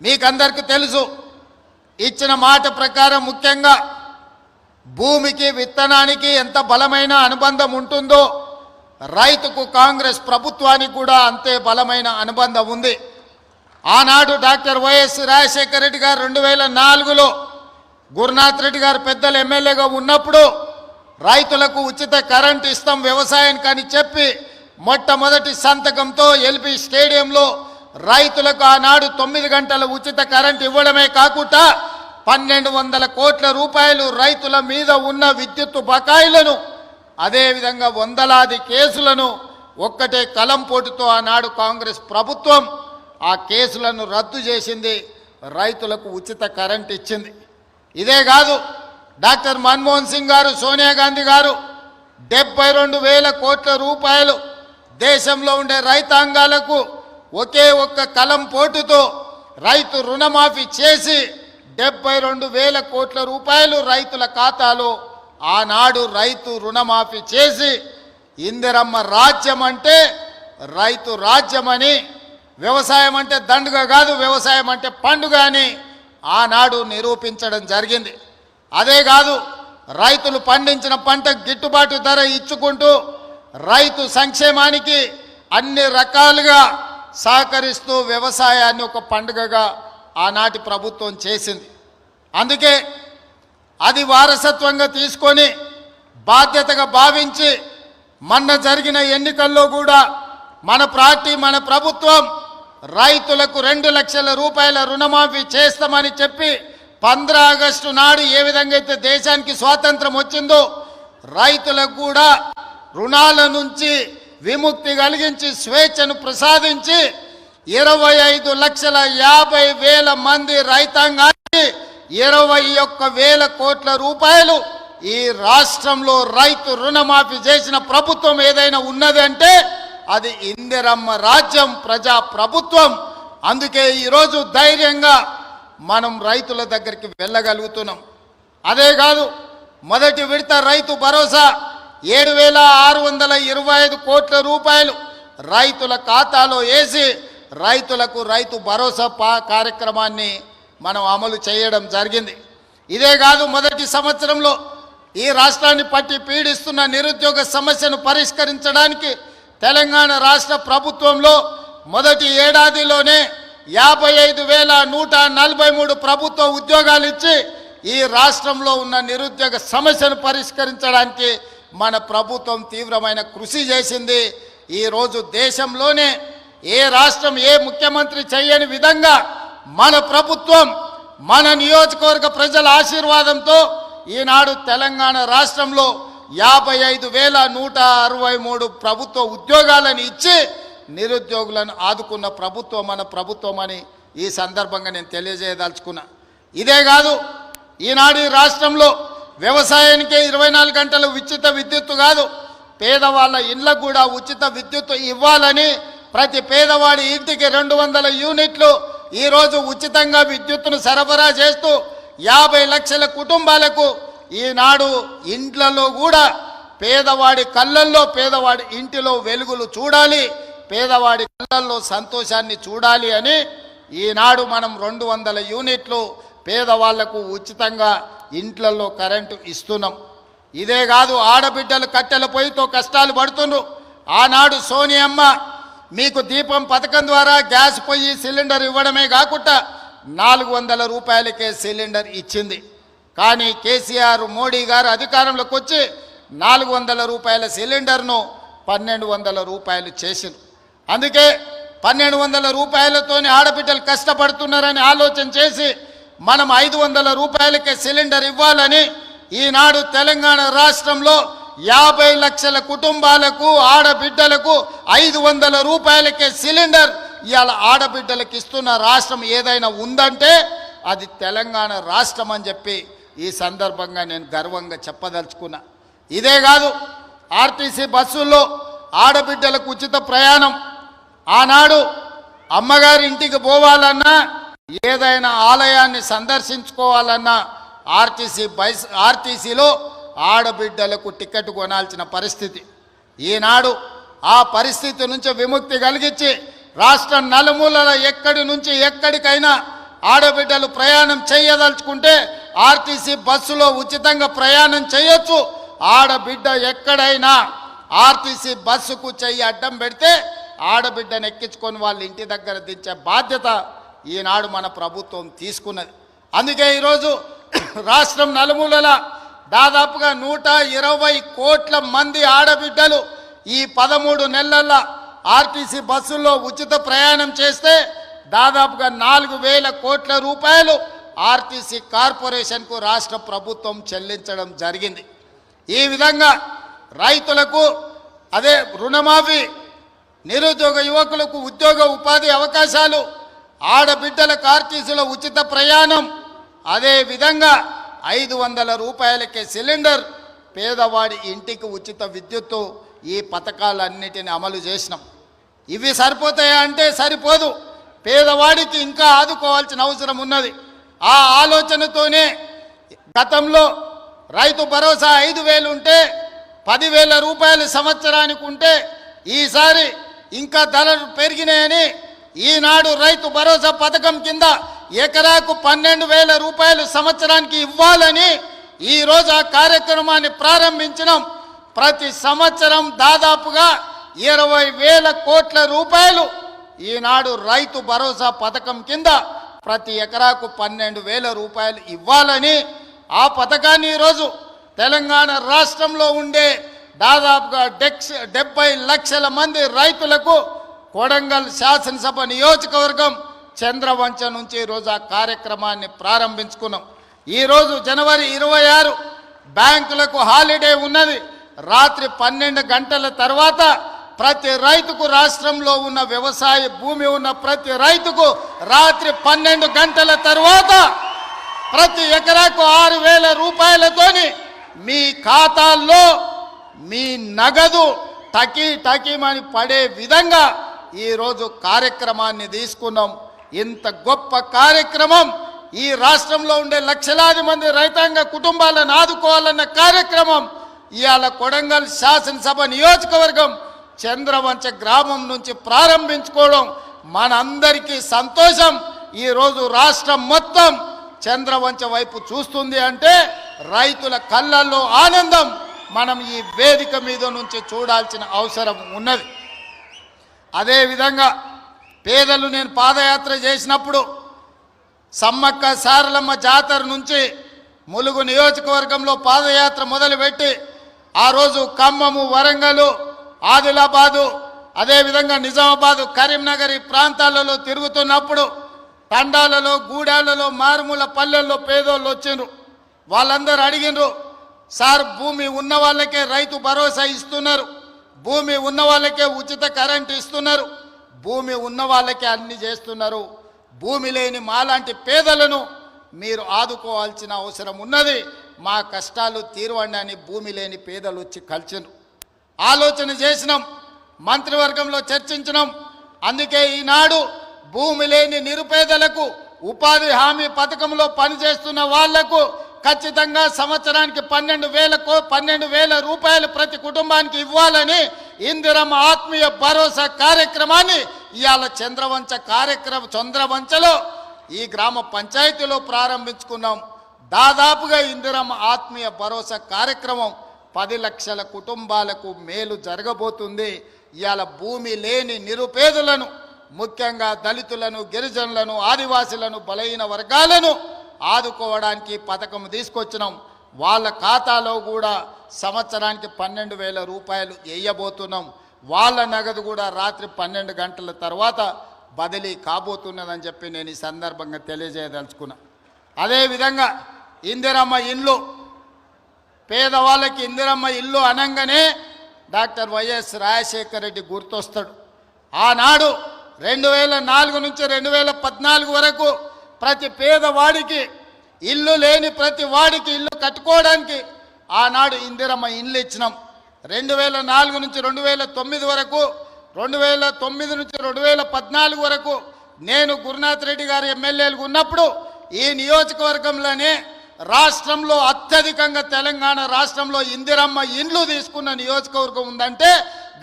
మీకందరికీ తెలుసు ఇచ్చిన మాట ప్రకారం ముఖ్యంగా భూమికి విత్తనానికి ఎంత బలమైన అనుబంధం ఉంటుందో రైతుకు కాంగ్రెస్ ప్రభుత్వానికి కూడా అంతే బలమైన అనుబంధం ఉంది. ఆనాడు డాక్టర్ వైఎస్ రాజశేఖర రెడ్డి గారు రెండు వేల నాలుగులో గురునాథ్ రెడ్డి గారు పెద్దలు ఎమ్మెల్యేగా ఉన్నప్పుడు రైతులకు ఉచిత కరెంట్ ఇస్తాం వ్యవసాయానికి అని చెప్పి మొట్టమొదటి సంతకంతో ఎల్పి స్టేడియంలో రైతులకు ఆనాడు తొమ్మిది గంటల ఉచిత కరెంట్ ఇవ్వడమే కాకుండా పన్నెండు వందల కోట్ల రూపాయలు రైతుల మీద ఉన్న విద్యుత్తు బకాయిలను అదేవిధంగా వందలాది కేసులను ఒక్కటే కలం పోటుతో ఆనాడు కాంగ్రెస్ ప్రభుత్వం ఆ కేసులను రద్దు చేసింది రైతులకు ఉచిత కరెంట్ ఇచ్చింది. ఇదే కాదు డాక్టర్ మన్మోహన్ సింగ్ గారు సోనియా గాంధీ గారు డెబ్బై రెండు వేల కోట్ల రూపాయలు దేశంలో ఉండే రైతాంగాలకు ఒకే ఒక్క కలం పోటుతో రైతు రుణమాఫీ చేసి డెబ్బై రెండు వేల కోట్ల రూపాయలు రైతుల ఖాతాలో ఆనాడు రైతు రుణమాఫీ చేసి ఇందిరమ్మ రాజ్యం అంటే రైతు రాజ్యమని వ్యవసాయం అంటే దండుగ కాదు వ్యవసాయం అంటే పండుగ అని ఆనాడు నిరూపించడం జరిగింది. అదే కాదు రైతులు పండించిన పంటకు గిట్టుబాటు ధర ఇచ్చుకుంటూ రైతు సంక్షేమానికి అన్ని రకాలుగా సహకరిస్తూ వ్యవసాయాన్ని ఒక పండుగగా ఆనాటి ప్రభుత్వం చేసింది. అందుకే అది వారసత్వంగా తీసుకొని బాధ్యతగా భావించి మొన్న జరిగిన ఎన్నికల్లో కూడా మన పార్టీ మన ప్రభుత్వం రైతులకు రెండు లక్షల రూపాయల రుణమాఫీ చేస్తామని చెప్పి పంద్ర ఆగస్టు నాడు ఏ విధంగా అయితే దేశానికి స్వాతంత్రం వచ్చిందో రైతులకు కూడా రుణాల నుంచి విముక్తి కలిగించి స్వేచ్ఛను ప్రసాదించి ఇరవై ఐదు లక్షల యాభై వేల మంది రైతాంగానికి ఇరవై ఒక్క వేల కోట్ల రూపాయలు ఈ రాష్ట్రంలో రైతు రుణమాఫీ చేసిన ప్రభుత్వం ఏదైనా ఉన్నదంటే అది ఇందిరమ్మ రాజ్యం ప్రజా ప్రభుత్వం. అందుకే ఈరోజు ధైర్యంగా మనం రైతుల దగ్గరికి వెళ్ళగలుగుతున్నాం. అదే కాదు మొదటి విడత రైతు భరోసా ఏడు వేల ఆరు వందల ఇరవై ఐదు కోట్ల రూపాయలు రైతుల ఖాతాలో వేసి రైతులకు రైతు భరోసా పా కార్యక్రమాన్ని మనం అమలు చేయడం జరిగింది. ఇదే కాదు మొదటి సంవత్సరంలో ఈ రాష్ట్రాన్ని పట్టి పీడిస్తున్న నిరుద్యోగ సమస్యను పరిష్కరించడానికి తెలంగాణ రాష్ట్ర ప్రభుత్వంలో మొదటి ఏడాదిలోనే యాభై ఐదు వేల నూట నలభై మూడు ప్రభుత్వ ఉద్యోగాలు ఇచ్చి ఈ రాష్ట్రంలో ఉన్న నిరుద్యోగ సమస్యను పరిష్కరించడానికి మన ప్రభుత్వం తీవ్రమైన కృషి చేసింది. ఈరోజు దేశంలోనే ఏ రాష్ట్రం ఏ ముఖ్యమంత్రి చేయని విధంగా మన ప్రభుత్వం మన నియోజకవర్గ ప్రజల ఆశీర్వాదంతో ఈనాడు తెలంగాణ రాష్ట్రంలో యాభై ఐదు వేల నూట అరవై మూడు ప్రభుత్వ ఉద్యోగాలను ఇచ్చి నిరుద్యోగులను ఆదుకున్న ప్రభుత్వం మన ప్రభుత్వం అని ఈ సందర్భంగా నేను తెలియజేయదలుచుకున్నా. ఇదే కాదు ఈనాడు రాష్ట్రంలో వ్యవసాయానికే ఇరవై నాలుగు గంటలు ఉచిత విద్యుత్తు కాదు పేదవాళ్ళ ఇళ్ళకు కూడా ఉచిత విద్యుత్తు ఇవ్వాలని ప్రతి పేదవాడి ఇంటికి రెండు వందల యూనిట్లు ఈరోజు ఉచితంగా విద్యుత్తును సరఫరా చేస్తూ యాభై లక్షల కుటుంబాలకు ఈనాడు ఇండ్లలో కూడా పేదవాడి కళ్ళల్లో పేదవాడి ఇంటిలో వెలుగులు చూడాలి పేదవాడి కళ్ళల్లో సంతోషాన్ని చూడాలి అని ఈనాడు మనం రెండు వందల యూనిట్లు పేదవాళ్ళకు ఉచితంగా ఇంట్లలో కరెంటు ఇస్తున్నాం. ఇదే కాదు ఆడబిడ్డలు కట్టెల పొయ్యితో కష్టాలు పడుతుండ్రు. ఆనాడు సోనియమ్మ మీకు దీపం పథకం ద్వారా గ్యాస్ పొయ్యి సిలిండర్ ఇవ్వడమే కాకుండా నాలుగు వందల రూపాయలకే సిలిండర్ ఇచ్చింది. కానీ కేసీఆర్ మోడీ గారు అధికారంలోకి వచ్చి నాలుగు వందల రూపాయల సిలిండర్ను పన్నెండు వందల రూపాయలు చేసింది అందుకే పన్నెండు వందల రూపాయలతోనే ఆడబిడ్డలు కష్టపడుతున్నారని ఆలోచన చేసి మనం ఐదు వందల రూపాయలకే సిలిండర్ ఇవ్వాలని ఈనాడు తెలంగాణ రాష్ట్రంలో యాభై లక్షల కుటుంబాలకు ఆడబిడ్డలకు ఐదు వందల రూపాయలకే సిలిండర్ ఇవాళ ఆడబిడ్డలకు ఇస్తున్న రాష్ట్రం ఏదైనా ఉందంటే అది తెలంగాణ రాష్ట్రం అని చెప్పి ఈ సందర్భంగా నేను గర్వంగా చెప్పదలుచుకున్నా. ఇదే కాదు ఆర్టీసీ బస్సుల్లో ఆడబిడ్డలకు ఉచిత ప్రయాణం. ఆనాడు అమ్మగారి ఇంటికి పోవాలన్నా ఏదైనా ఆలయాన్ని సందర్శించుకోవాలన్నా ఆర్టీసీ బైస్ ఆర్టీసీలో ఆడబిడ్డలకు టికెట్ కొనాల్సిన పరిస్థితి. ఈనాడు ఆ పరిస్థితి నుంచి విముక్తి కలిగించి రాష్ట్ర నలుమూలల ఎక్కడి నుంచి ఎక్కడికైనా ఆడబిడ్డలు ప్రయాణం చేయదలుచుకుంటే ఆర్టీసీ బస్సులో ఉచితంగా ప్రయాణం చేయొచ్చు. ఆడబిడ్డ ఎక్కడైనా ఆర్టీసీ బస్సుకు చెయ్యి అడ్డం పెడితే ఆడబిడ్డను ఎక్కించుకొని వాళ్ళ ఇంటి దగ్గర దించే బాధ్యత ఈనాడు మన ప్రభుత్వం తీసుకున్నది. అందుకే ఈరోజు రాష్ట్రం నలుమూలల దాదాపుగా నూట ఇరవై కోట్ల మంది ఆడబిడ్డలు ఈ పదమూడు నెలల ఆర్టీసీ బస్సుల్లో ఉచిత ప్రయాణం చేస్తే దాదాపుగా నాలుగు వేల కోట్ల రూపాయలు ఆర్టీసీ కార్పొరేషన్కు రాష్ట్ర ప్రభుత్వం చెల్లించడం జరిగింది. ఈ విధంగా రైతులకు అదే రుణమాఫీ నిరుద్యోగ యువకులకు ఉద్యోగ ఉపాధి అవకాశాలు ఆడబిడ్డలకు ఆర్టీసీలో ఉచిత ప్రయాణం. అదే విధంగా ఐదు వందల రూపాయలకే సిలిండర్. పేదవాడి ఇంటికి ఉచిత విద్యుత్తు ఈ పథకాలన్నిటిని అమలు చేసినాం. ఇవి సరిపోతాయా అంటే సరిపోదు. పేదవాడికి ఇంకా ఆదుకోవాల్సిన అవసరం ఉన్నది. ఆ ఆలోచనతోనే గతంలో రైతు భరోసా ఐదు వేలు ఉంటే పదివేల రూపాయలు సంవత్సరానికి ఉంటే ఈసారి ఇంకా ధరలు పెరిగినాయని ఈనాడు రైతు భరోసా పథకం కింద ఎకరాకు పన్నెండు వేల రూపాయలు సంవత్సరానికి ఇవ్వాలని ఈరోజు ఆ కార్యక్రమాన్ని ప్రారంభించినాం. ప్రతి సంవత్సరం దాదాపుగా ఇరవై వేల కోట్ల రూపాయలు ఈనాడు రైతు భరోసా పథకం కింద ప్రతి ఎకరాకు పన్నెండు వేల రూపాయలు ఇవ్వాలని ఆ పథకాన్ని ఈరోజు తెలంగాణ రాష్ట్రంలో ఉండే దాదాపుగా డెక్స్ డెబ్బై లక్షల మంది రైతులకు కొడంగల్ శాసనసభ నియోజకవర్గం చంద్రవంచ నుంచి ఈరోజు ఆ కార్యక్రమాన్ని ప్రారంభించుకున్నాం. ఈరోజు జనవరి ఇరవై ఆరు బ్యాంకులకు హాలిడే ఉన్నది. రాత్రి పన్నెండు గంటల తర్వాత ప్రతి రైతుకు రాష్ట్రంలో ఉన్న వ్యవసాయ భూమి ఉన్న ప్రతి రైతుకు రాత్రి పన్నెండు గంటల తర్వాత ప్రతి ఎకరాకు ఆరు వేల రూపాయలతోని మీ ఖాతాల్లో మీ నగదు టకీ టకీమని పడే విధంగా ఈరోజు కార్యక్రమాన్ని తీసుకున్నాం. ఇంత గొప్ప కార్యక్రమం ఈ రాష్ట్రంలో ఉండే లక్షలాది మంది రైతాంగ కుటుంబాలను ఆదుకోవాలన్న కార్యక్రమం ఇవాళ కొడంగల్ శాసనసభ నియోజకవర్గం చంద్రవంచ గ్రామం నుంచి ప్రారంభించుకోవడం మనందరికీ సంతోషం. ఈరోజు రాష్ట్రం మొత్తం చంద్రవంచ వైపు చూస్తుంది అంటే రైతుల కళ్ళల్లో ఆనందం. మనం ఈ వేదిక మీద నుంచి చూడాల్సిన అవసరం ఉన్నది. అదేవిధంగా పేదలు నేను పాదయాత్ర చేసినప్పుడు సమ్మక్క సారలమ్మ జాతర నుంచి ములుగు నియోజకవర్గంలో పాదయాత్ర మొదలుపెట్టి ఆ రోజు ఖమ్మము వరంగల్ ఆదిలాబాదు అదేవిధంగా నిజామాబాదు కరీంనగర్ ఈ ప్రాంతాలలో తిరుగుతున్నప్పుడు తండాలలో గూడాలలో మారుమూల పల్లెల్లో పేదోళ్ళు వచ్చిండ్రు. వాళ్ళందరూ అడిగినరు సార్ భూమి ఉన్న వాళ్ళకే రైతు భరోసా ఇస్తున్నారు. భూమి ఉన్న వాళ్ళకే ఉచిత కరెంట్ ఇస్తున్నారు. భూమి ఉన్న వాళ్ళకే అన్ని చేస్తున్నారు. భూమి లేని మాలాంటి పేదలను మీరు ఆదుకోవాల్సిన అవసరం ఉన్నది. మా కష్టాలు తీరవండి అని భూమి లేని పేదలు వచ్చి కలిసినారు. ఆలోచన చేసినాం. మంత్రివర్గంలో చర్చించినాం. అందుకే ఈనాడు భూమి లేని నిరుపేదలకు ఉపాధి హామీ పథకంలో పనిచేస్తున్న వాళ్ళకు ఖచ్చితంగా సంవత్సరానికి పన్నెండు వేలకు పన్నెండు వేల రూపాయలు ప్రతి కుటుంబానికి ఇవ్వాలని ఇందిరమ్మ ఆత్మీయ భరోసా కార్యక్రమాన్ని ఇవాళ చంద్రవంచ కార్యక్రమం చంద్రవంచలో ఈ గ్రామ పంచాయతీలో ప్రారంభించుకున్నాం. దాదాపుగా ఇందిరమ్మ ఆత్మీయ భరోసా కార్యక్రమం పది లక్షల కుటుంబాలకు మేలు జరగబోతుంది. ఇవాళ భూమి లేని నిరుపేదలను ముఖ్యంగా దళితులను గిరిజనులను ఆదివాసులను బలహీన వర్గాలను ఆదుకోవడానికి పథకం తీసుకొచ్చినాం. వాళ్ళ ఖాతాలో కూడా సంవత్సరానికి పన్నెండు వేల రూపాయలు వేయబోతున్నాం. వాళ్ళ నగదు కూడా రాత్రి పన్నెండు గంటల తర్వాత బదిలీ కాబోతున్నదని చెప్పి నేను ఈ సందర్భంగా తెలియజేయదలుచుకున్నా. అదేవిధంగా ఇందిరమ్మ ఇల్లు పేదవాళ్ళకి ఇందిరమ్మ ఇల్లు అనగానే డాక్టర్ వైఎస్ రాజశేఖర రెడ్డి గుర్తొస్తాడు. ఆనాడు రెండు వేల నాలుగు నుంచి రెండు వేల పద్నాలుగు వరకు ప్రతి పేదవాడికి ఇల్లు లేని ప్రతి వాడికి ఇల్లు కట్టుకోవడానికి ఆనాడు ఇందిరమ్మ ఇల్లు ఇచ్చినాం. రెండు వేల నాలుగు నుంచి రెండు వేల తొమ్మిది వరకు రెండు వేల తొమ్మిది నుంచి రెండు వేల పద్నాలుగు వరకు నేను గురునాథ్ రెడ్డి గారు ఎమ్మెల్యేలుగా ఉన్నప్పుడు ఈ నియోజకవర్గంలోనే రాష్ట్రంలో అత్యధికంగా తెలంగాణ రాష్ట్రంలో ఇందిరమ్మ ఇండ్లు తీసుకున్న నియోజకవర్గం ఉందంటే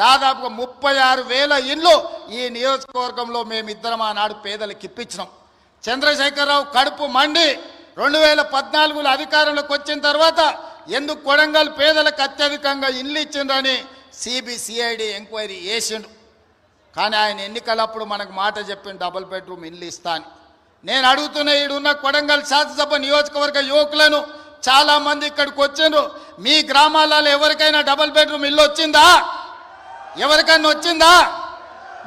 దాదాపుగా ముప్పై ఆరు వేల ఇండ్లు ఈ నియోజకవర్గంలో మేమిద్దరం ఆనాడు పేదలకు ఇప్పించినాం. చంద్రశేఖరరావు కడుపు మండి రెండు వేల పద్నాలుగులో అధికారంలోకి వచ్చిన తర్వాత ఎందుకు కొడంగల్ పేదలకు అత్యధికంగా ఇల్లు ఇచ్చిండ్రని సిబిసిఐడి ఎంక్వైరీ చేసిండు. కానీ ఆయన ఎన్నికలప్పుడు మనకు మాట చెప్పిన డబుల్ బెడ్రూమ్ ఇల్లు ఇస్తా అని. నేను అడుగుతున్న ఈడున్న కొడంగల్ శాసనసభ నియోజకవర్గ యువకులను చాలా మంది ఇక్కడికి వచ్చిండ్రు. మీ గ్రామాలలో ఎవరికైనా డబుల్ బెడ్రూమ్ ఇల్లు వచ్చిందా? ఎవరికైనా వచ్చిందా?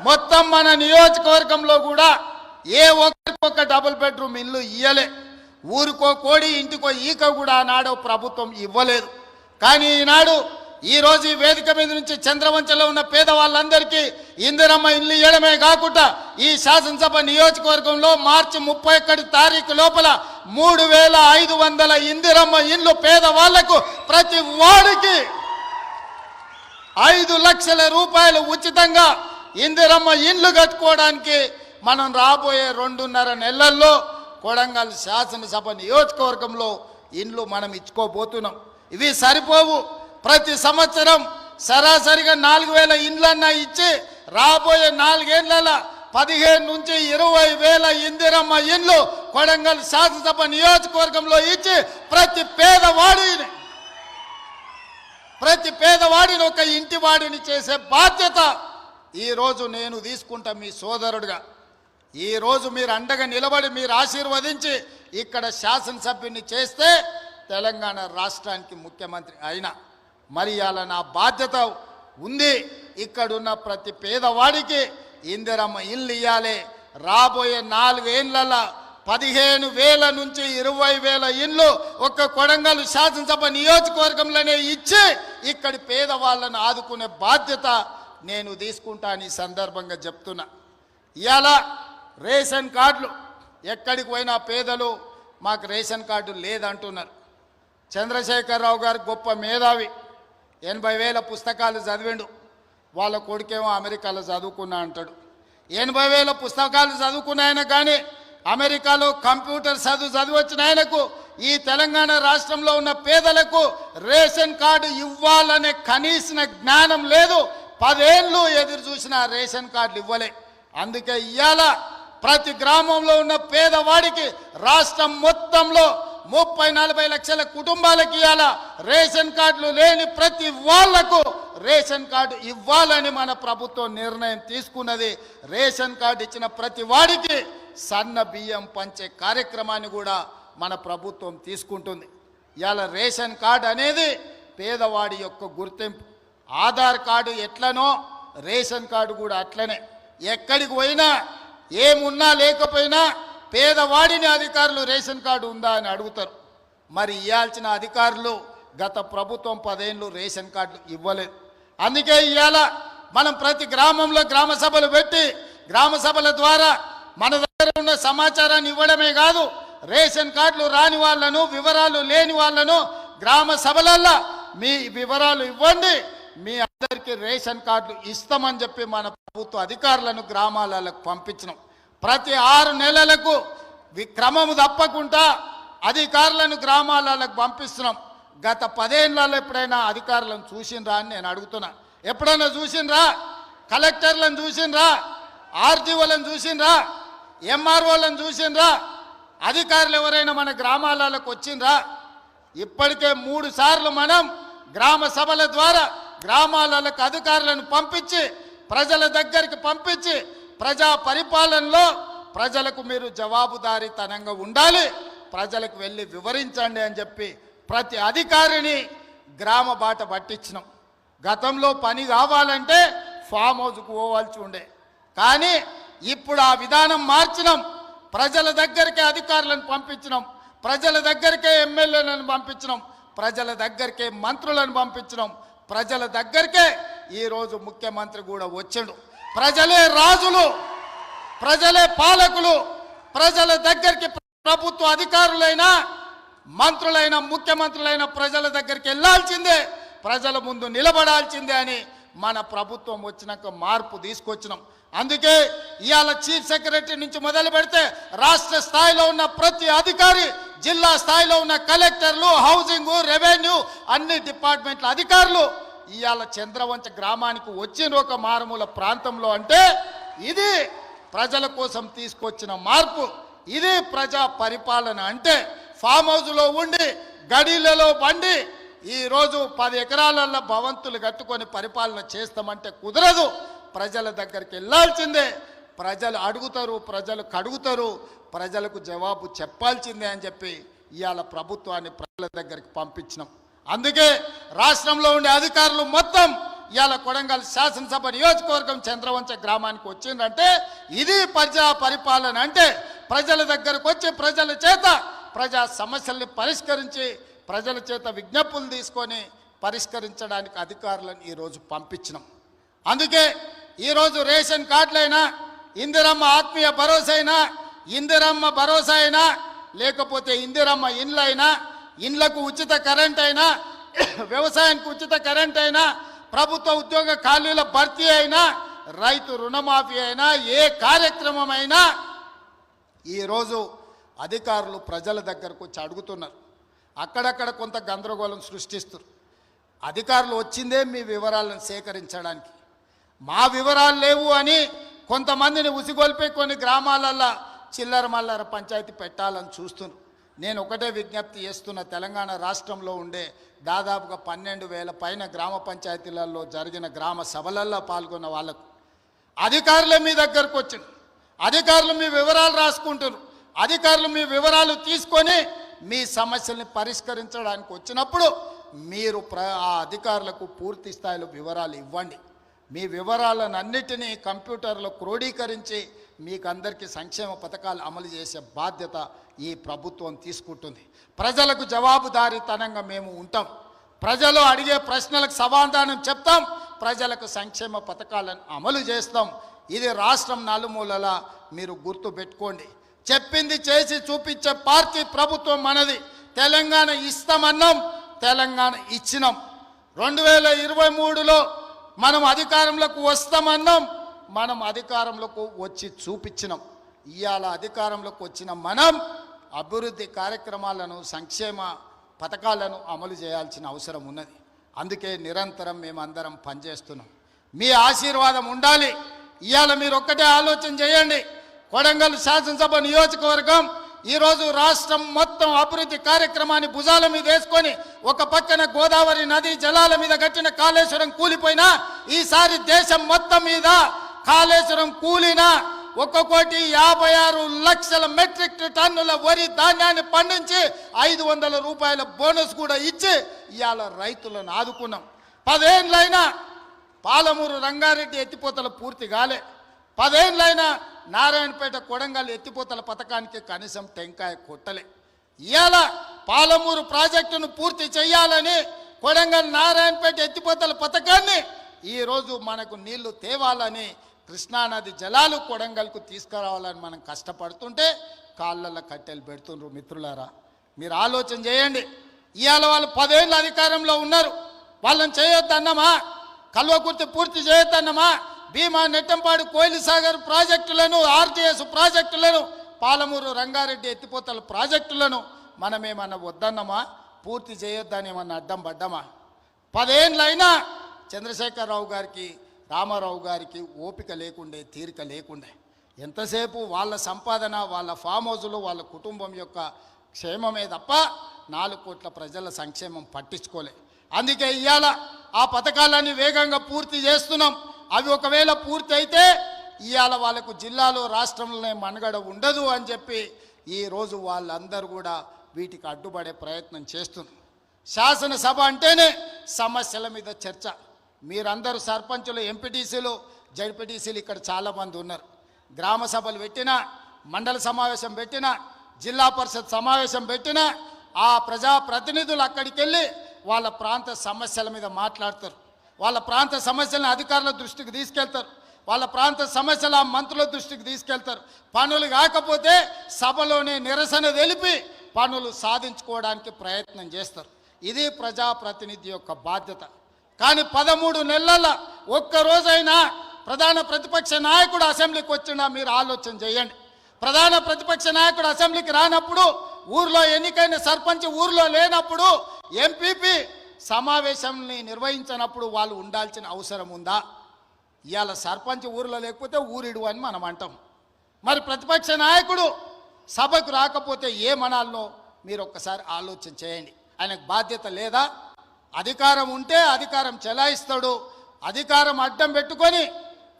మొత్తం మన నియోజకవర్గంలో కూడా ఏ ఒక్కరికి డబుల్ బెడ్రూమ్ ఇల్లు ఇయ్యలే. ఊరికో కోడి ఇంటికో ఈక కూడా ఆనాడు ప్రభుత్వం ఇవ్వలేదు. కానీ ఈనాడు ఈరోజు ఈ వేదిక మీద నుంచి చంద్రవంచలో ఉన్న పేదవాళ్ళందరికీ ఇందిరమ్మ ఇల్లు ఇవ్వడమే కాకుండా ఈ శాసనసభ నియోజకవర్గంలో మార్చి ముప్పై ఒకటి తారీఖు లోపల మూడు వేల ఐదు వందల ఇందిరమ్మ ఇల్లు పేదవాళ్ళకు ప్రతి వాడికి ఐదు లక్షల రూపాయలు ఉచితంగా ఇందిరమ్మ ఇండ్లు కట్టుకోవడానికి మనం రాబోయే రెండున్నర నెలల్లో కొడంగల్ శాసనసభ నియోజకవర్గంలో ఇండ్లు మనం ఇచ్చుకోబోతున్నాం. ఇవి సరిపోవు. ప్రతి సంవత్సరం సరాసరిగా నాలుగు వేల ఇండ్లన్నా ఇచ్చి రాబోయే నాలుగేళ్ళ పదిహేను నుంచి ఇరవై వేల ఇందిరమ్మ ఇండ్లు కొడంగల్ శాసనసభ నియోజకవర్గంలో ఇచ్చి ప్రతి పేదవాడిని ప్రతి పేదవాడిని ఒక ఇంటి వాడిని చేసే బాధ్యత ఈరోజు నేను తీసుకుంటా మీ సోదరుడుగా. ఈరోజు మీరు అండగా నిలబడి మీరు ఆశీర్వదించి ఇక్కడ శాసనసభ్యుని చేస్తే తెలంగాణ రాష్ట్రానికి ముఖ్యమంత్రి అయినా మరి అలా నా బాధ్యత ఉంది. ఇక్కడున్న ప్రతి పేదవాడికి ఇందిరమ్మ ఇల్లు ఇవ్వాలి రాబోయే నాలుగేళ్ళలో పదిహేను వేల నుంచి ఇరవై వేల ఇల్లు ఒక్క కొడంగల్ శాసనసభ నియోజకవర్గంలోనే ఇచ్చి ఇక్కడి పేదవాళ్ళను ఆదుకునే బాధ్యత నేను తీసుకుంటాను ఈ సందర్భంగా చెప్తున్నా. ఇలా రేషన్ కార్డులు. ఎక్కడికి పోయినా పేదలు మాకు రేషన్ కార్డు లేదంటున్నారు. చంద్రశేఖరరావు గారు గొప్ప మేధావి. ఎనభై వేల పుస్తకాలు చదివిండు. వాళ్ళ కొడుకేమో అమెరికాలో చదువుకున్నా అంటాడు. ఎనభై వేల పుస్తకాలు చదువుకున్న ఆయన కానీ అమెరికాలో కంప్యూటర్ చదువు చదివచ్చిన ఆయనకు ఈ తెలంగాణ రాష్ట్రంలో ఉన్న పేదలకు రేషన్ కార్డు ఇవ్వాలనే కనీసిన జ్ఞానం లేదు. పదేళ్ళు ఎదురు చూసిన రేషన్ కార్డులు ఇవ్వలే. అందుకే ఇవాళ ప్రతి గ్రామంలో ఉన్న పేదవాడికి రాష్ట్రం మొత్తంలో ముప్పై నలభై లక్షల కుటుంబాలకి ఇవాళ రేషన్ కార్డులు లేని ప్రతి వాళ్ళకు రేషన్ కార్డు ఇవ్వాలని మన ప్రభుత్వం నిర్ణయం తీసుకున్నది. రేషన్ కార్డు ఇచ్చిన ప్రతి వాడికి సన్న బియ్యం పంచే కార్యక్రమాన్ని కూడా మన ప్రభుత్వం తీసుకుంటుంది. ఇవాళ రేషన్ కార్డు అనేది పేదవాడి యొక్క గుర్తింపు. ఆధార్ కార్డు ఎట్లనో రేషన్ కార్డు కూడా అట్లనే. ఎక్కడికి పోయినా ఏమున్నా లేకపోయినా పేదవాడిని అధికారులు రేషన్ కార్డు ఉందా అని అడుగుతారు. మరి ఇవ్వాల్సిన అధికారులు గత ప్రభుత్వం పదేళ్ళు రేషన్ కార్డులు ఇవ్వలేదు. అందుకే ఇవాళ మనం ప్రతి గ్రామంలో గ్రామ సభలు పెట్టి గ్రామ సభల ద్వారా మన దగ్గర ఉన్న సమాచారాన్ని ఇవ్వడమే కాదు రేషన్ కార్డులు రాని వాళ్ళను వివరాలు లేని వాళ్ళను గ్రామ సభలల్లో మీ వివరాలు ఇవ్వండి. మీ అందరికీ రేషన్ కార్డులు ఇస్తామని చెప్పి మన ప్రభుత్వ అధికారులను గ్రామాలకు పంపించినాం. ప్రతి ఆరు నెలలకు వి- క్రమము తప్పకుండా అధికారులను గ్రామాలకు పంపిస్తున్నాం. గత పదేళ్ళలో ఎప్పుడైనా అధికారులను చూసిండ్రా అని నేను అడుగుతున్నా. ఎప్పుడైనా చూసిండ్రా? కలెక్టర్లను చూసిండ్రా? ఆర్టీఓలను చూసిండ్రా? ఎంఆర్ఓలను చూసిండ్రా? అధికారులు ఎవరైనా మన గ్రామాలకు వచ్చిండ్రా? ఇప్పటికే మూడు సార్లు మనం గ్రామ సభల ద్వారా గ్రామాలకు అధికారులను పంపించి ప్రజల దగ్గరికి పంపించి ప్రజా పరిపాలనలో ప్రజలకు మీరు జవాబుదారీతనంగా ఉండాలి ప్రజలకు వెళ్ళి వివరించండి అని చెప్పి ప్రతి అధికారిని గ్రామ బాట పట్టించినాం. గతంలో పని కావాలంటే ఫామ్ హౌస్కు పోవాల్సి ఉండే. కానీ ఇప్పుడు ఆ విధానం మార్చినాం. ప్రజల దగ్గరికే అధికారులను పంపించినాం. ప్రజల దగ్గరికే ఎమ్మెల్యేలను పంపించినాం. ప్రజల దగ్గరికే మంత్రులను పంపించినాం. ప్రజల దగ్గరికే ఈరోజు ముఖ్యమంత్రి కూడా వచ్చాడు. ప్రజలే రాజులు ప్రజలే పాలకులు ప్రజల దగ్గరికి ప్రభుత్వ అధికారులైన మంత్రులైన ముఖ్యమంత్రులైన ప్రజల దగ్గరికి వెళ్ళాల్సిందే ప్రజల ముందు నిలబడాల్సిందే అని మన ప్రభుత్వం వచ్చినాక మార్పు తీసుకొచ్చినాం. అందుకే ఇవాళ చీఫ్ సెక్రటరీ నుంచి మొదలు పెడితే రాష్ట్ర స్థాయిలో ఉన్న ప్రతి అధికారి జిల్లా స్థాయిలో ఉన్న కలెక్టర్లు హౌసింగ్ రెవెన్యూ అన్ని డిపార్ట్మెంట్ల అధికారులు ఇవాళ చంద్రవంచ గ్రామానికి వచ్చిన ఒక మారుమూల ప్రాంతంలో అంటే ఇది ప్రజల కోసం తీసుకొచ్చిన మార్పు. ఇది ప్రజా పరిపాలన అంటే ఫామ్ హౌస్లో ఉండి గడీలలో బండి ఈరోజు పది ఎకరాలలో భవంతులు కట్టుకొని పరిపాలన చేస్తామంటే కుదరదు. ప్రజల దగ్గరికి వెళ్ళాల్సిందే. ప్రజలు అడుగుతారు ప్రజలు కడుగుతారు ప్రజలకు జవాబు చెప్పాల్సిందే అని చెప్పి ఇవాళ ప్రభుత్వాన్ని ప్రజల దగ్గరికి పంపించినాం. అందుకే రాష్ట్రంలో ఉండే అధికారులు మొత్తం ఇవాళ కొడంగల్ శాసనసభ నియోజకవర్గం చంద్రవంచ గ్రామానికి వచ్చిందంటే ఇది ప్రజా పరిపాలన అంటే ప్రజల దగ్గరకు వచ్చి ప్రజల చేత ప్రజా సమస్యల్ని పరిష్కరించి ప్రజల చేత విజ్ఞప్తులు తీసుకొని పరిష్కరించడానికి అధికారులను ఈరోజు పంపించినాం. అందుకే ఈరోజు రేషన్ కార్డులైనా ఇందిరమ్మ ఆత్మీయ భరోసా అయినా ఇందిరమ్మ భరోసా అయినా లేకపోతే ఇందిరమ్మ ఇండ్లైనా ఇండ్లకు ఉచిత కరెంట్ అయినా వ్యవసాయానికి ఉచిత కరెంట్ అయినా ప్రభుత్వ ఉద్యోగ ఖాళీల భర్తీ అయినా రైతు రుణమాఫీ అయినా ఏ కార్యక్రమం అయినా ఈరోజు అధికారులు ప్రజల దగ్గరకు వచ్చి అడుగుతున్నారు. అక్కడక్కడ కొంత గందరగోళం సృష్టిస్తారు అధికారులు వచ్చిందే మీ వివరాలను సేకరించడానికి. మా వివరాలు లేవు అని కొంతమందిని ఉసిగొల్పి కొన్ని గ్రామాలల్లో చిల్లర మల్లర పంచాయతీ పెట్టాలని చూస్తున్నాను నేను ఒకటే విజ్ఞప్తి చేస్తున్న తెలంగాణ రాష్ట్రంలో ఉండే దాదాపుగా పన్నెండు వేల పైన గ్రామ పంచాయతీలలో జరిగిన గ్రామ సభలల్లో పాల్గొన్న వాళ్ళకు అధికారులే మీ దగ్గరకు వచ్చిన అధికారులు మీ వివరాలు రాసుకుంటారు అధికారులు మీ వివరాలు తీసుకొని మీ సమస్యల్ని పరిష్కరించడానికి వచ్చినప్పుడు మీరు ప్ర ఆ అధికారులకు పూర్తి స్థాయిలో వివరాలు ఇవ్వండి. మీ వివరాలను అన్నిటినీ కంప్యూటర్లో క్రోడీకరించి మీకు అందరికీ సంక్షేమ పథకాలు అమలు చేసే బాధ్యత ఈ ప్రభుత్వం తీసుకుంటుంది. ప్రజలకు జవాబుదారీతనంగా మేము ఉంటాం. ప్రజలు అడిగే ప్రశ్నలకు సమాధానం చెప్తాం. ప్రజలకు సంక్షేమ పథకాలను అమలు చేస్తాం. ఇది రాష్ట్రం నలుమూలల మీరు గుర్తు పెట్టుకోండి. చెప్పింది చేసి చూపించే పార్టీ ప్రభుత్వం మనది. తెలంగాణ ఇస్తామన్నాం. తెలంగాణ ఇచ్చినాం. రెండు వేల ఇరవై మూడులో మనం అధికారంలోకి వస్తామన్నాం. మనం అధికారంలోకి వచ్చి చూపించినాం. ఇవాళ అధికారంలోకి వచ్చిన మనం అభివృద్ధి కార్యక్రమాలను సంక్షేమ పథకాలను అమలు చేయాల్సిన అవసరం ఉన్నది. అందుకే నిరంతరం మేమందరం పనిచేస్తున్నాం. మీ ఆశీర్వాదం ఉండాలి. ఇవాళ మీరు ఒక్కటే ఆలోచన చేయండి. కొడంగల్ శాసనసభ నియోజకవర్గం ఈరోజు రాష్ట్రం మొత్తం అభివృద్ధి కార్యక్రమాన్ని భుజాల మీద వేసుకొని ఒక పక్కన గోదావరి నది జలాల మీద కట్టిన కాళేశ్వరం కూలిపోయినా ఈసారి దేశం మొత్తం మీద కాళేశ్వరం కూలినా ఒక కోటి యాభై ఆరు లక్షల మెట్రిక్ టన్నుల వరి ధాన్యాన్ని పండించి ఐదు వందల రూపాయల బోనస్ కూడా ఇచ్చి ఇవాళ రైతులను ఆదుకున్నాం. పదేళ్ళైనా పాలమూరు రంగారెడ్డి ఎత్తిపోతల పూర్తి కాలే. పదేళ్ళైనా నారాయణపేట కొడంగల్ ఎత్తిపోతల పథకానికి కనీసం టెంకాయ కొట్టలే. ఇవాళ పాలమూరు ప్రాజెక్టును పూర్తి చేయాలని కొడంగల్ నారాయణపేట ఎత్తిపోతల పథకాన్ని ఈరోజు మనకు నీళ్ళు తేవాలని కృష్ణానది జలాలు కొడంగల్కు తీసుకురావాలని మనం కష్టపడుతుంటే కాళ్ళల్లో కట్టెలు పెడుతుండ్రు మిత్రులారా. మీరు ఆలోచన చేయండి. ఇవాళ వాళ్ళు పదేళ్ళు అధికారంలో ఉన్నారు. వాళ్ళని చేయొద్దన్నమా? కల్వకుర్తి పూర్తి చేయొద్దన్నమా? భీమా నెట్టంపాడు కోయిలసాగర్ ప్రాజెక్టులను ఆర్టీఎస్ ప్రాజెక్టులను పాలమూరు రంగారెడ్డి ఎత్తిపోతల ప్రాజెక్టులను మనమేమన్నా వద్దన్నమా? పూర్తి చేయొద్దని ఏమన్నా అడ్డం పడ్డమా? పదేళ్ళైనా చంద్రశేఖరరావు గారికి రామారావు గారికి ఓపిక లేకుండే తీరిక లేకుండే. ఎంతసేపు వాళ్ళ సంపాదన వాళ్ళ ఫామ్ హౌజులు వాళ్ళ కుటుంబం యొక్క క్షేమమే తప్ప నాలుగు కోట్ల ప్రజల సంక్షేమం పట్టించుకోలే. అందుకే ఇవాళ ఆ పథకాలన్నీ వేగంగా పూర్తి చేస్తున్నాం. అవి ఒకవేళ పూర్తి అయితే ఇవాళ వాళ్ళకు జిల్లాలో రాష్ట్రంలోనే మనుగడ ఉండదు అని చెప్పి ఈరోజు వాళ్ళందరూ కూడా వీటికి అడ్డుపడే ప్రయత్నం చేస్తున్నారు. శాసనసభ అంటేనే సమస్యల మీద చర్చ. మీరందరూ సర్పంచులు ఎంపీటీసీలు జడ్పీటీసీలు ఇక్కడ చాలామంది ఉన్నారు. గ్రామ సభలు పెట్టినా మండల సమావేశం పెట్టినా జిల్లా పరిషత్ సమావేశం పెట్టినా ఆ ప్రజా ప్రతినిధులు అక్కడికి వెళ్ళి వాళ్ళ ప్రాంత సమస్యల మీద మాట్లాడతారు. వాళ్ళ ప్రాంత సమస్యలను అధికారుల దృష్టికి తీసుకెళ్తారు. వాళ్ళ ప్రాంత సమస్యలు ఆ మంత్రుల దృష్టికి తీసుకెళ్తారు. పనులు కాకపోతే సభలోనే నిరసన తెలిపి పనులు సాధించుకోవడానికి ప్రయత్నం చేస్తారు. ఇది ప్రజాప్రతినిధి యొక్క బాధ్యత. కానీ పదమూడు నెలల ఒక్క రోజైనా ప్రధాన ప్రతిపక్ష నాయకుడు అసెంబ్లీకి వచ్చినా మీరు ఆలోచన చేయండి. ప్రధాన ప్రతిపక్ష నాయకుడు అసెంబ్లీకి రానప్పుడు ఊర్లో ఎన్నికైన సర్పంచ్ ఊర్లో లేనప్పుడు ఎంపీపీ సమావేశంని నిర్వహించినప్పుడు వాళ్ళు ఉండాల్సిన అవసరం ఉందా? ఇవాళ సర్పంచ్ ఊరిలో లేకపోతే ఊరిడు అని మనం అంటాం. మరి ప్రతిపక్ష నాయకుడు సభకు రాకపోతే ఏమనాలనో మీరు ఒక్కసారి ఆలోచన చేయండి. ఆయనకు బాధ్యత లేదా? అధికారం ఉంటే అధికారం చెలాయిస్తాడు. అధికారం అడ్డం పెట్టుకొని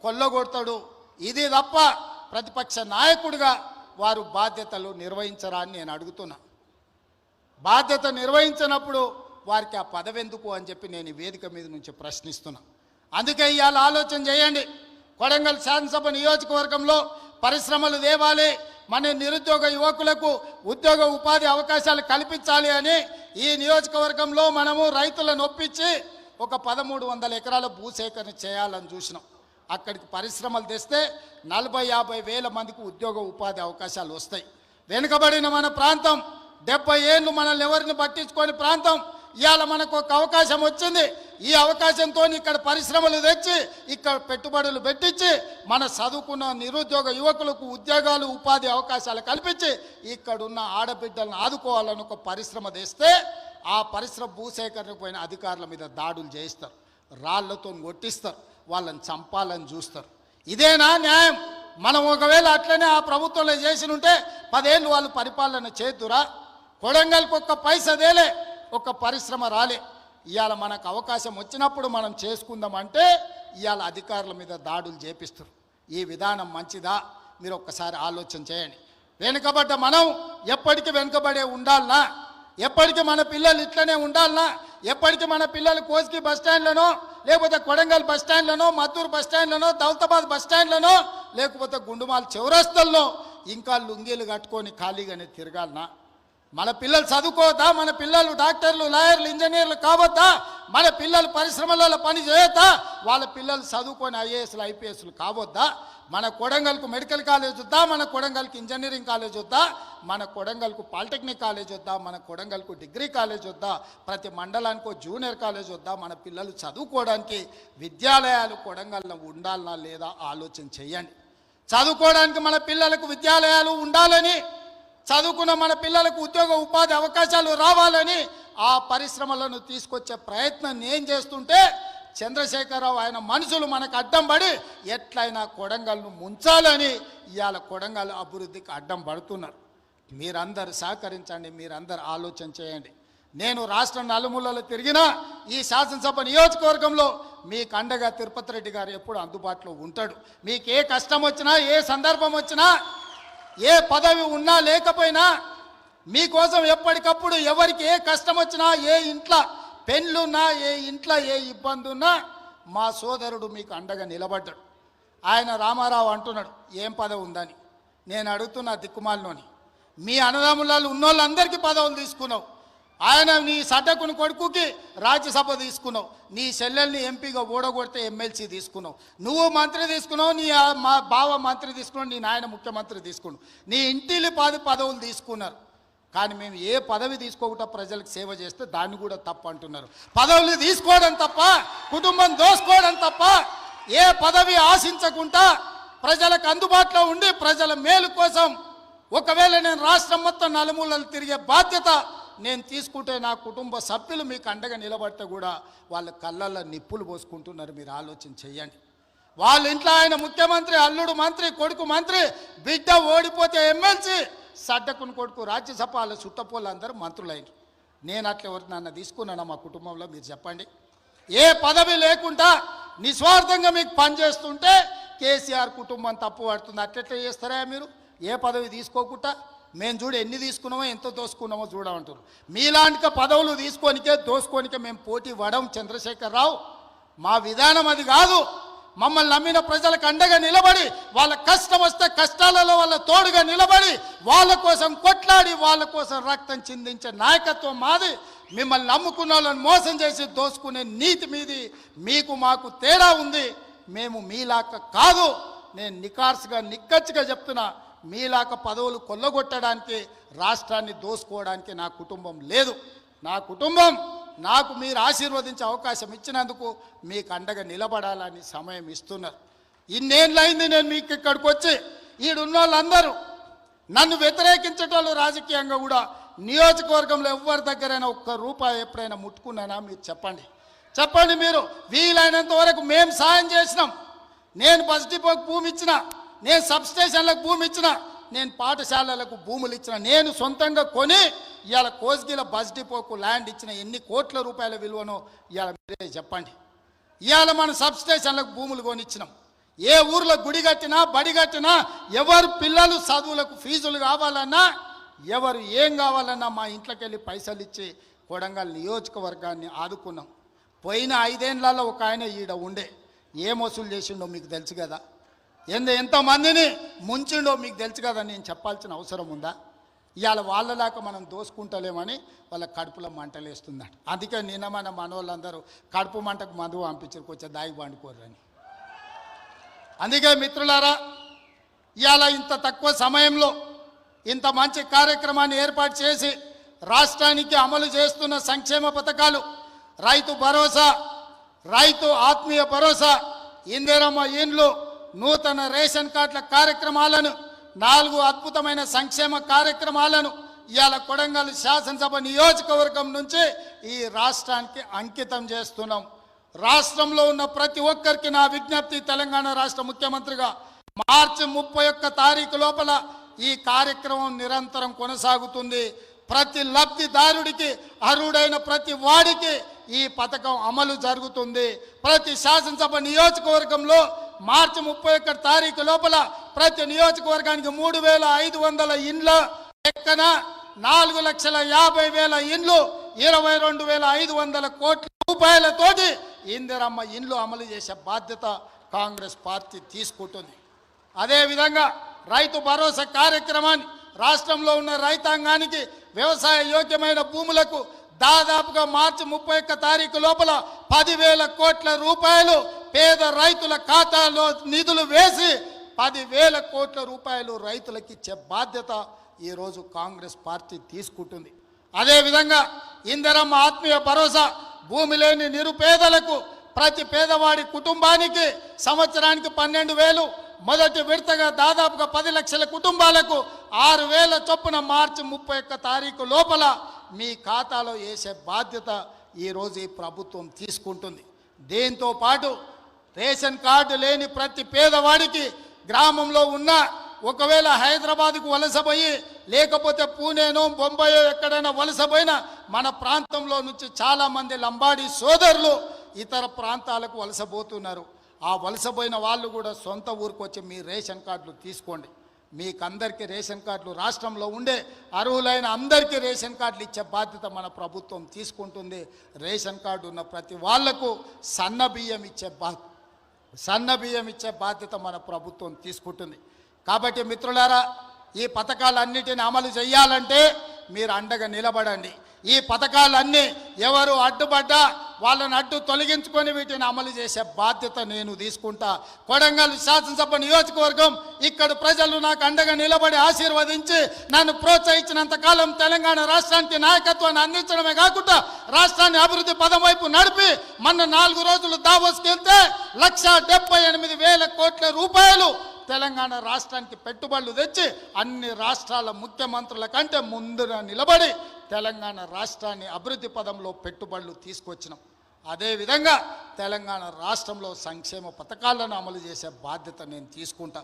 కొల్లగొడతాడు. ఇది తప్ప ప్రతిపక్ష నాయకుడిగా వారు బాధ్యతలు నిర్వహించరా అని నేను అడుగుతున్నా. బాధ్యత నిర్వహించినప్పుడు వారికి ఆ పదవి ఎందుకు అని చెప్పి నేను ఈ వేదిక మీద నుంచి ప్రశ్నిస్తున్నా. అందుకే ఇవాళ ఆలోచన చేయండి. కొడంగల్ శాసనసభ నియోజకవర్గంలో పరిశ్రమలు తేవాలి మన నిరుద్యోగ యువకులకు ఉద్యోగ ఉపాధి అవకాశాలు కల్పించాలి అని ఈ నియోజకవర్గంలో మనము రైతులను ఒప్పించి ఒక పదమూడు వందల ఎకరాల భూసేకరణ చేయాలని చూసినాం. అక్కడికి పరిశ్రమలు తెస్తే నలభై యాభై వేల మందికి ఉద్యోగ ఉపాధి అవకాశాలు వస్తాయి. వెనుకబడిన మన ప్రాంతం డెబ్బై ఏళ్ళు మనల్ని ఎవరిని పట్టించుకొని ప్రాంతం ఇవాళ మనకు ఒక అవకాశం వచ్చింది. ఈ అవకాశంతో ఇక్కడ పరిశ్రమలు తెచ్చి ఇక్కడ పెట్టుబడులు పెట్టించి మన చదువుకున్న నిరుద్యోగ యువకులకు ఉద్యోగాలు ఉపాధి అవకాశాలు కల్పించి ఇక్కడున్న ఆడబిడ్డలను ఆదుకోవాలని ఒక పరిశ్రమ తెస్తే ఆ పరిశ్రమ భూసేకరణకు పోయిన అధికారుల మీద దాడులు చేయిస్తారు. రాళ్ళతో కొట్టిస్తారు. వాళ్ళని చంపాలని చూస్తారు. ఇదేనా న్యాయం? మనం ఒకవేళ అట్లనే ఆ ప్రభుత్వంలో చేసి ఉంటే పదేళ్ళు వాళ్ళు పరిపాలన చేతురా కొడంగల్కి ఒక్క పైసదేలే ఒక పరిశ్రమ రాలే. ఇవాళ మనకు అవకాశం వచ్చినప్పుడు మనం చేసుకుందామంటే ఇవాళ అధికారుల మీద దాడులు చేపిస్తారు. ఈ విధానం మంచిదా? మీరు ఒక్కసారి ఆలోచన చేయండి. వెనుకబడ్డ మనం ఎప్పటికీ వెనుకబడే ఉండాలనా? ఎప్పటికీ మన పిల్లలు ఇట్లనే ఉండాలనా? ఎప్పటికీ మన పిల్లలు కోసికి బస్ స్టాండ్లనో లేకపోతే కొడంగల్ బస్ స్టాండ్లనో మద్దూరు బస్ స్టాండ్లనో దౌలతాబాద్ బస్ స్టాండ్లోనో లేకపోతే గుండుమాల చౌరస్తల్లో ఇంకా లుంగీలు కట్టుకొని ఖాళీగానే తిరగాలనా? మన పిల్లలు చదువుకోవద్దా? మన పిల్లలు డాక్టర్లు లాయర్లు ఇంజనీర్లు కావద్దా? మన పిల్లలు పరిశ్రమలలో పని చేయొద్దా? వాళ్ళ పిల్లలు చదువుకొని ఐఏఎస్లు ఐపీఎస్లు కావద్దా? మన కొడంగల్కు మెడికల్ కాలేజ్ వద్దా? మన కొడంగల్కి ఇంజనీరింగ్ కాలేజ్ వద్దా? మన కొడంగల్కు పాలిటెక్నిక్ కాలేజ్ వద్దా? మన కొడంగల్కు డిగ్రీ కాలేజ్ వద్దా? ప్రతి మండలానికి జూనియర్ కాలేజ్ వద్దా? మన పిల్లలు చదువుకోవడానికి విద్యాలయాలు కొడంగల్లో ఉండాలనా లేదా ఆలోచన చేయండి. చదువుకోవడానికి మన పిల్లలకు విద్యాలయాలు ఉండాలని చదువుకున్న మన పిల్లలకు ఉద్యోగ ఉపాధి అవకాశాలు రావాలని ఆ పరిశ్రమలను తీసుకొచ్చే ప్రయత్నం నేను చేస్తుంటే చంద్రశేఖరరావు ఆయన మనుషులు మనకు అడ్డం పడి ఎట్లయినా కొడంగల్ను ముంచాలని ఇవాళ కొడంగల్ అభివృద్ధికి అడ్డం పడుతున్నారు. మీరందరూ సహకరించండి మీరందరూ ఆలోచన చేయండి. నేను రాష్ట్ర నలుమూలలో తిరిగినా ఈ శాసనసభ నియోజకవర్గంలో మీకు కండగా తిరుపతి రెడ్డి గారు ఎప్పుడు అందుబాటులో ఉంటాడు. మీకు ఏ కష్టం వచ్చినా ఏ సందర్భం వచ్చినా ఏ పదవి ఉన్నా లేకపోయినా మీకోసం ఎప్పటికప్పుడు ఎవరికి ఏ కష్టం వచ్చినా ఏ ఇంట్లో పెళ్ళున్నా ఏ ఇంట్లో ఏ ఇబ్బంది ఉన్నా మా సోదరుడు మీకు అండగా నిలబడ్డాడు. ఆయన రామారావు అంటున్నాడు ఏం పదవి ఉందని? నేను అడుగుతున్నా దిక్కుమాలలోని మీ అన్నదమ్ములలో ఉన్నోళ్ళందరికీ పదవులు తీసుకున్నావు. ఆయన నీ సడ్డకుని కొడుకుకి రాజ్యసభ తీసుకున్నావు. నీ చెల్లెల్ని ఎంపీగా ఓడగొడితే ఎమ్మెల్సీ తీసుకున్నావు. నువ్వు మంత్రి తీసుకున్నావు నీ మా బావ మంత్రి తీసుకున్నావు నీ నాయన ముఖ్యమంత్రి తీసుకున్నావు. నీ ఇంటిలి పది పదవులు తీసుకున్నారు. కానీ మేము ఏ పదవి తీసుకోకుండా ప్రజలకు సేవ చేస్తే దాన్ని కూడా తప్ప అంటున్నారు. పదవులు తీసుకోవడం తప్ప కుటుంబం దోసుకోవడం తప్ప ఏ పదవి ఆశించకుండా ప్రజలకు అందుబాటులో ఉండి ప్రజల మేలు కోసం ఒకవేళ నేను రాష్ట్రం మొత్తం నలుమూలలు తిరిగే బాధ్యత నేను తీసుకుంటే నా కుటుంబ సభ్యులు మీకు అండగా నిలబడితే కూడా వాళ్ళ కళ్ళల్లో నిప్పులు పోసుకుంటున్నారు. మీరు ఆలోచన చెయ్యండి. వాళ్ళ ఇంట్లో ఆయన ముఖ్యమంత్రి అల్లుడు మంత్రి కొడుకు మంత్రి బిడ్డ ఓడిపోతే ఎమ్మెల్సీ సడ్డకుని కొడుకు రాజ్యసభ వాళ్ళ చుట్టపోళ్ళు అందరూ మంత్రులైనరు. నేను అట్లా ఎవరు నన్ను తీసుకున్నాను మా కుటుంబంలో? మీరు చెప్పండి. ఏ పదవి లేకుండా నిస్వార్థంగా మీకు పనిచేస్తుంటే కేసీఆర్ కుటుంబం తప్పు పడుతుంది అట్లెట్లా చేస్తారా మీరు? ఏ పదవి తీసుకోకుండా? మేము చూడు ఎన్ని తీసుకున్నామో ఎంత దోసుకున్నామో చూడమంటారు మీలాంటి పదవులు తీసుకోనికే దోసుకోనికే మేము పోటీ పడం చంద్రశేఖరరావు. మా విధానం అది కాదు. మమ్మల్ని నమ్మిన ప్రజలకు అండగా నిలబడి వాళ్ళ కష్టం వస్తే కష్టాలలో వాళ్ళ తోడుగా నిలబడి వాళ్ళ కోసం కొట్లాడి వాళ్ళ కోసం రక్తం చిందించే నాయకత్వం మాది. మిమ్మల్ని నమ్ముకున్న వాళ్ళని మోసం చేసి దోసుకునే నీతి మీది. మీకు మాకు తేడా ఉంది. మేము మీలాక కాదు. నేను నికార్సుగా నిక్కచ్చిగా చెప్తున్నా. మీలాక పదవులు కొల్లగొట్టడానికి రాష్ట్రాన్ని దోసుకోవడానికి నా కుటుంబం లేదు. నా కుటుంబం నాకు మీరు ఆశీర్వదించే అవకాశం ఇచ్చినందుకు మీకు అండగా నిలబడాలని సమయం ఇస్తున్నారు. ఇన్నేళ్ళైంది నేను మీకు ఇక్కడికి వచ్చి ఈడున్న వాళ్ళందరూ నన్ను వ్యతిరేకించేటోళ్ళు రాజకీయంగా కూడా నియోజకవర్గంలో ఎవరి దగ్గరైనా ఒక్క రూపాయి ఎప్పుడైనా ముట్టుకున్నానా మీరు చెప్పండి. చెప్పండి మీరు వీలైనంత వరకు మేము సాయం చేసినాం. నేను బస్ డిపోకి భూమి ఇచ్చిన నేను సబ్స్టేషన్లకు భూమి ఇచ్చిన నేను పాఠశాలలకు భూములు ఇచ్చిన నేను సొంతంగా కొని ఇవాళ కోస్గిల బస్ డిపోకు ల్యాండ్ ఇచ్చిన ఎన్ని కోట్ల రూపాయల విలువనో ఇవాళ మీరే చెప్పండి. ఇవాళ మన సబ్ స్టేషన్లకు భూములు కొనిచ్చినాం. ఏ ఊర్లో గుడి కట్టినా బడి కట్టినా ఎవరు పిల్లలు చదువులకు ఫీజులు కావాలన్నా ఎవరు ఏం కావాలన్నా మా ఇంట్లోకి వెళ్ళి పైసలు ఇచ్చి కొడంగల్ నియోజకవర్గాన్ని ఆదుకున్నాం. పోయిన ఐదేళ్ళలో ఒక ఆయన ఈడ ఉండే. ఏం వసూలు చేసిండో మీకు తెలుసు కదా. ఎంత ఎంతమందిని ముంచిండో మీకు తెలుసు కదా నేను చెప్పాల్సిన అవసరం ఉందా? ఇవాళ వాళ్ళలాగా మనం దోసుకుంటలేమని వాళ్ళ కడుపులో మంటలేస్తుందట. అందుకే నిన్న మన మనవాళ్ళందరూ కడుపు మంటకు మందు పంపించారు కొంచెం దాగి పండుకోరని అందుకే మిత్రులారా ఇవాళ ఇంత తక్కువ సమయంలో ఇంత మంచి కార్యక్రమాన్ని ఏర్పాటు చేసి రాష్ట్రానికి అమలు చేస్తున్న సంక్షేమ పథకాలు రైతు భరోసా రైతు ఆత్మీయ భరోసా ఇందిరమ్మ ఇండ్లు నూతన రేషన్ కార్డుల కార్యక్రమాలను నాలుగు అద్భుతమైన సంక్షేమ కార్యక్రమాలను ఇవాళ కొడంగల్ శాసనసభ నియోజకవర్గం నుంచి ఈ రాష్ట్రానికి అంకితం చేస్తున్నాం. రాష్ట్రంలో ఉన్న ప్రతి ఒక్కరికి నా విజ్ఞప్తి తెలంగాణ రాష్ట్ర ముఖ్యమంత్రిగా మార్చి ముప్పై ఒక్క తారీఖు లోపల ఈ కార్యక్రమం నిరంతరం కొనసాగుతుంది. ప్రతి లబ్ధిదారుడికి అర్హుడైన ప్రతి వాడికి ఈ పథకం అమలు జరుగుతుంది. ప్రతి శాసనసభ నియోజకవర్గంలో మార్చి ముప్పై ఒకటి తారీఖు లోపల ప్రతి నియోజకవర్గానికి మూడు వేల ఐదు వందల ఇండ్ల లెక్కన నాలుగు లక్షల యాభై వేల ఇండ్లు ఇరవై రెండు వేల ఐదు వందల కోట్ల రూపాయలతోటి ఇందిరమ్మ ఇండ్లు అమలు చేసే బాధ్యత కాంగ్రెస్ పార్టీ తీసుకుంటుంది. అదేవిధంగా రైతు భరోసా కార్యక్రమాన్ని రాష్ట్రంలో ఉన్న రైతాంగానికి వ్యవసాయ యోగ్యమైన భూములకు దాదాపుగా మార్చి ముప్పై ఒక్క తారీఖు లోపల పదివేల కోట్ల రూపాయలు పేద రైతుల ఖాతాలో నిధులు వేసి పదివేల కోట్ల రూపాయలు రైతులకు ఇచ్చే బాధ్యత ఈరోజు కాంగ్రెస్ పార్టీ తీసుకుంటుంది. అదేవిధంగా ఇందిరమ్మ ఆత్మీయ భరోసా భూమి లేని నిరుపేదలకు ప్రతి పేదవాడి కుటుంబానికి సంవత్సరానికి పన్నెండు వేలు మొదటి విడతగా దాదాపుగా పది లక్షల కుటుంబాలకు ఆరు వేల చొప్పున మార్చి ముప్పై ఒక్క తారీఖు లోపల మీ ఖాతాలో వేసే బాధ్యత ఈరోజు ఈ ప్రభుత్వం తీసుకుంటుంది. దీంతో పాటు రేషన్ కార్డు లేని ప్రతి పేదవాడికి గ్రామంలో ఉన్న ఒకవేళ హైదరాబాద్కు వలసపోయి లేకపోతే పూణేనో బొంబాయో ఎక్కడైనా వలసపోయినా మన ప్రాంతంలో నుంచి చాలామంది లంబాడి సోదరులు ఇతర ప్రాంతాలకు వలసపోతున్నారు ఆ వలసపోయిన వాళ్ళు కూడా సొంత ఊరికి వచ్చి మీ రేషన్ కార్డులు తీసుకోండి. మీకందరికీ రేషన్ కార్డులు రాష్ట్రంలో ఉండే అర్హులైన అందరికీ రేషన్ కార్డులు ఇచ్చే బాధ్యత మన ప్రభుత్వం తీసుకుంటుంది. రేషన్ కార్డు ఉన్న ప్రతి వాళ్ళకు సన్న బియ్యం ఇచ్చే బా సన్న బియ్యం ఇచ్చే బాధ్యత మన ప్రభుత్వం తీసుకుంటుంది. కాబట్టి మిత్రులారా ఈ పథకాలన్నిటిని అమలు చేయాలంటే మీరు అండగా నిలబడండి. ఈ పథకాలన్నీ ఎవరు అడ్డుపడ్డా వాళ్ళని అడ్డు తొలగించుకొని వీటిని అమలు చేసే బాధ్యత నేను తీసుకుంటా. కొడంగల్ శాసనసభ నియోజకవర్గం ఇక్కడ ప్రజలు నాకు అండగా నిలబడి ఆశీర్వదించి నన్ను ప్రోత్సహించినంత కాలం తెలంగాణ రాష్ట్రానికి నాయకత్వాన్ని అందించడమే కాకుండా రాష్ట్రాన్ని అభివృద్ధి పదం వైపు నడిపి మొన్న నాలుగు రోజులు దావోస్కి వెళ్తే లక్ష డెబ్బై ఎనిమిది వేల కోట్ల రూపాయలు తెలంగాణ రాష్ట్రానికి పెట్టుబడులు తెచ్చి అన్ని రాష్ట్రాల ముఖ్యమంత్రుల కంటే ముందున నిలబడి తెలంగాణ రాష్ట్రాన్ని అభివృద్ధి పదంలో పెట్టుబడులు తీసుకొచ్చినాం. అదేవిధంగా తెలంగాణ రాష్ట్రంలో సంక్షేమ పథకాలను అమలు చేసే బాధ్యత నేను తీసుకుంటా.